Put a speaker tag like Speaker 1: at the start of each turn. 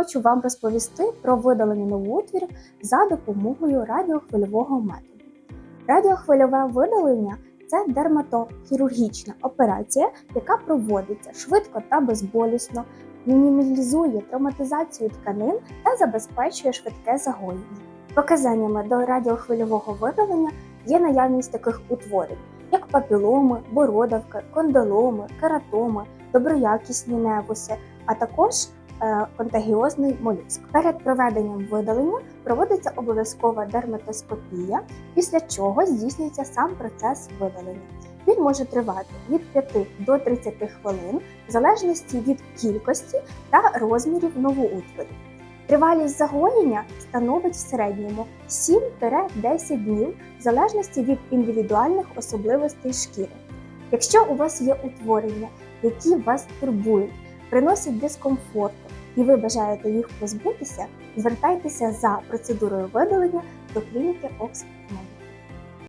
Speaker 1: хочу вам розповісти про видалення новоутворів за допомогою радіохвильового методу. Радіохвильове видалення це дерматохірургічна операція, яка проводиться швидко та безболісно, мінімалізує травматизацію тканин та забезпечує швидке загоєння. Показаннями до радіохвильового видалення є наявність таких утворень, як папіломи, бородавки, кондиломи, кератоми, доброякісні невуси, а також контагіозний молюск. Перед проведенням видалення проводиться обов'язкова дерматоскопія, після чого здійснюється сам процес видалення. Він може тривати від 5 до 30 хвилин в залежності від кількості та розмірів новоутворів. Тривалість загоєння становить в середньому 7-10 днів в залежності від індивідуальних особливостей шкіри. Якщо у вас є утворення, які вас турбують, приносять дискомфорт, і ви бажаєте їх позбутися, звертайтеся за процедурою видалення до клініки Med.